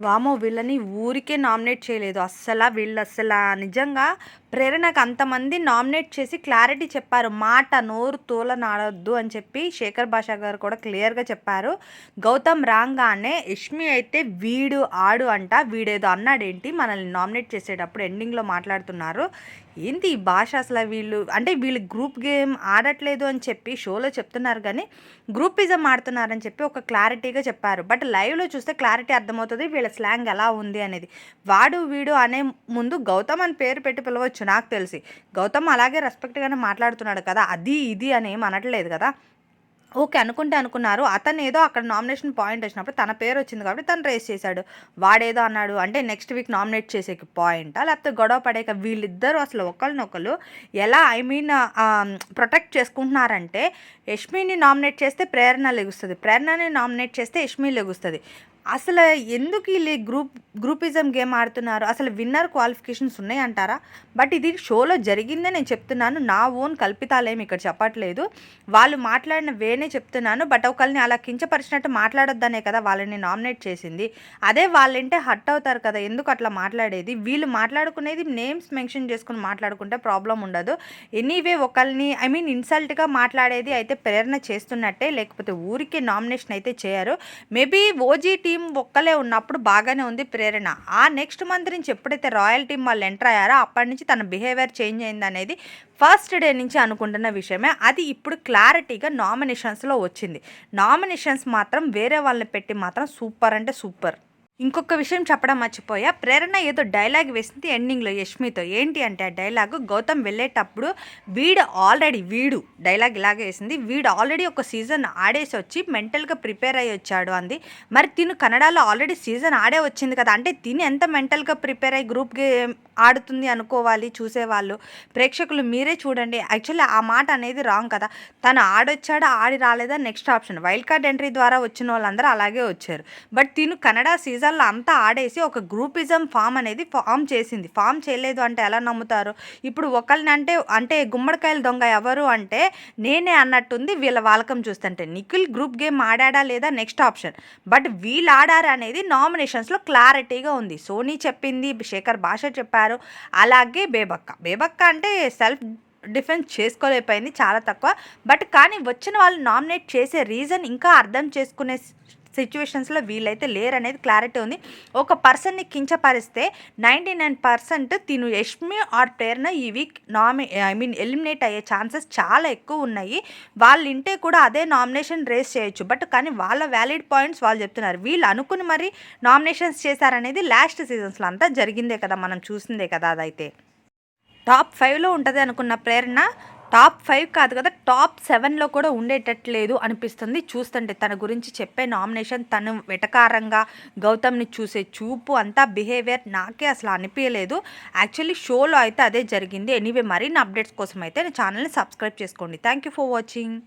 వామో వీళ్ళని ఊరికే నామినేట్ చేయలేదు. అస్సలు వీళ్ళు అస్సలు నిజంగా ప్రేరణకు అంతమంది నామినేట్ చేసి క్లారిటీ చెప్పారు. మాట నోరు తోలనాడొద్దు అని చెప్పి శేఖర్ భాషా గారు కూడా క్లియర్గా చెప్పారు. గౌతమ్ రాగానే యష్మి అయితే వీడు ఆడు అంట వీడేదో అన్నాడేంటి మనల్ని నామినేట్ చేసేటప్పుడు ఎండింగ్లో మాట్లాడుతున్నారు. ఏంటి ఈ భాష అసలు వీళ్ళు అంటే వీళ్ళు గ్రూప్ గేమ్ ఆడట్లేదు అని చెప్పి షోలో చెప్తున్నారు కానీ గ్రూపిజం ఆడుతున్నారని చెప్పి ఒక క్లారిటీగా చెప్పారు. బట్ లైవ్లో చూస్తే క్లారిటీ అర్థమవుతుంది వీళ్ళ స్లాంగ్ ఎలా ఉంది అనేది. వాడు వీడు అనే ముందు గౌతమ్ అని పేరు పెట్టి పిలవచ్చు నాకు తెలిసి. గౌతమ్ అలాగే రెస్పెక్ట్గానే మాట్లాడుతున్నాడు కదా అది ఇది అని ఏం అనట్లేదు కదా. ఓకే అనుకుంటే అనుకున్నారు. అతను ఏదో అక్కడ నామినేషన్ పాయింట్ వచ్చినప్పుడు తన పేరు వచ్చింది కాబట్టి తను రేస్ చేశాడు. వాడేదో అన్నాడు అంటే నెక్స్ట్ వీక్ నామినేట్ చేసేకి పాయింటా లేకపోతే గొడవ పడేక వీళ్ళిద్దరూ అసలు ఒకరినొకరు ఎలా ఐ మీన్ ప్రొటెక్ట్ చేసుకుంటున్నారంటే యష్మిని నామినేట్ చేస్తే ప్రేరణ లెగుస్తుంది. ప్రేరణని నామినేట్ చేస్తే యష్మి లెగుస్తుంది. అసలు ఎందుకు వీళ్ళు గ్రూప్ గ్రూపిజం గేమ్ ఆడుతున్నారు? అసలు విన్నర్ క్వాలిఫికేషన్స్ ఉన్నాయంటారా? బట్ ఇది షోలో జరిగిందే నేను చెప్తున్నాను. నా ఓన్ కల్పితాలేమి ఇక్కడ చెప్పట్లేదు. వాళ్ళు మాట్లాడిన వేనే చెప్తున్నాను. బట్ ఒకరిని అలా కించపరిచినట్టు మాట్లాడొద్దనే కదా వాళ్ళని నామినేట్ చేసింది. అదే వాళ్ళంటే హట్ అవుతారు కదా ఎందుకు అట్లా మాట్లాడేది? వీళ్ళు మాట్లాడుకునేది నేమ్స్ మెన్షన్ చేసుకుని మాట్లాడుకుంటే ప్రాబ్లం ఉండదు. ఎనీవే ఒకరిని ఐ మీన్ ఇన్సల్ట్గా మాట్లాడేది అయితే ప్రేరణ చేస్తున్నట్టే లేకపోతే ఊరికే నామినేషన్ అయితే చేయరు. మేబీ ఓజీ టీం ఒక్కలే ఉన్నప్పుడు బాగానే ఉంది ప్రేరణ. ఆ నెక్స్ట్ మంత్ నుంచి ఎప్పుడైతే రాయల్ టీం వాళ్ళు ఎంటర్ అయ్యారో అప్పటి నుంచి తన బిహేవియర్ చేంజ్ అయింది అనేది ఫస్ట్ డే నుంచి అనుకుంటున్న విషయమే. అది ఇప్పుడు క్లారిటీగా నామినేషన్స్లో వచ్చింది. నామినేషన్స్ మాత్రం వేరే వాళ్ళని పెట్టి మాత్రం సూపర్ అంటే సూపర్. ఇంకొక విషయం చెప్పడం మర్చిపోయా. ప్రేరణ ఏదో డైలాగ్ వేసింది ఎండింగ్లో యష్మితో. ఏంటి అంటే ఆ డైలాగ్ గౌతమ్ వెళ్ళేటప్పుడు వీడు ఆల్రెడీ వీడు డైలాగ్ ఇలాగే వేసింది. వీడు ఆల్రెడీ ఒక సీజన్ ఆడేసి వచ్చి మెంటల్గా ప్రిపేర్ అయ్యి వచ్చాడు అంది. మరి తిను కన్నడలో ఆల్రెడీ సీజన్ ఆడే వచ్చింది కదా. అంటే తిని ఎంత మెంటల్గా ప్రిపేర్ అయ్యి గ్రూప్ గేమ్ ఆడుతుంది అనుకోవాలి చూసేవాళ్ళు. ప్రేక్షకులు మీరే చూడండి. యాక్చువల్లీ ఆ మాట అనేది రాంగ్ కదా. తను ఆడొచ్చాడా ఆడి రాలేదా next option. Wild card entry ద్వారా వచ్చిన వాళ్ళందరూ అలాగే వచ్చారు. బట్ తిను కన్నడ సీజన్ దేశాల్లో అంతా ఆడేసి ఒక గ్రూపిజం ఫామ్ అనేది ఫామ్ చేసింది. ఫామ్ చేయలేదు అంటే ఎలా నమ్ముతారు? ఇప్పుడు ఒకరిని అంటే అంటే గుమ్మడికాయల దొంగ ఎవరు అంటే నేనే అన్నట్టుంది వీళ్ళ వాలకం చూస్తుంటే. నిఖిల్ గ్రూప్ గేమ్ ఆడాడా లేదా? Next option. బట్ వీళ్ళు ఆడారు అనేది నామినేషన్స్లో క్లారిటీగా ఉంది. సోనీ చెప్పింది శేఖర్ భాష చెప్పారు. అలాగే బేబక్క. బేబక్క అంటే సెల్ఫ్ డిఫెన్స్ చేసుకోలేకపోయింది చాలా తక్కువ. బట్ కానీ వచ్చిన వాళ్ళు నామినేట్ చేసే రీజన్ ఇంకా అర్థం చేసుకునే సిచ్యువేషన్స్లో వీళ్ళైతే లేరనేది క్లారిటీ ఉంది. ఒక పర్సన్ని కించపరిస్తే నైంటీ నైన్ పర్సెంట్ తిను యష్మి ఆర్ ప్రేరణ ఈ వీక్ నామి ఐ మీన్ ఎలిమినేట్ అయ్యే ఛాన్సెస్ చాలా ఎక్కువ ఉన్నాయి. వాళ్ళు ఇంటే కూడా అదే నామినేషన్ రేస్ చేయొచ్చు. బట్ కానీ వాళ్ళ వ్యాలిడ్ పాయింట్స్ వాళ్ళు చెప్తున్నారు. వీళ్ళు అనుకుని మరి నామినేషన్స్ చేశారనేది లాస్ట్ సీజన్స్లో అంతా జరిగిందే కదా మనం చూసిందే కదా అదైతే. టాప్ ఫైవ్లో ఉంటుంది అనుకున్న ప్రేరణ టాప్ ఫైవ్ కాదు కదా టాప్ సెవెన్లో కూడా ఉండేటట్లేదు అనిపిస్తుంది. చూస్తుంటే తన గురించి చెప్పే నామినేషన్ తను వెటకారంగా గౌతమ్ని చూసే చూపు అంతా బిహేవియర్ నాకే అసలు అనిపించలేదు యాక్చువల్లీ షోలో అయితే అదే జరిగింది. ఎనీవే మరిన్ని అప్డేట్స్ కోసం అయితే నా ఛానల్ని సబ్స్క్రైబ్ చేసుకోండి. Thank you for watching.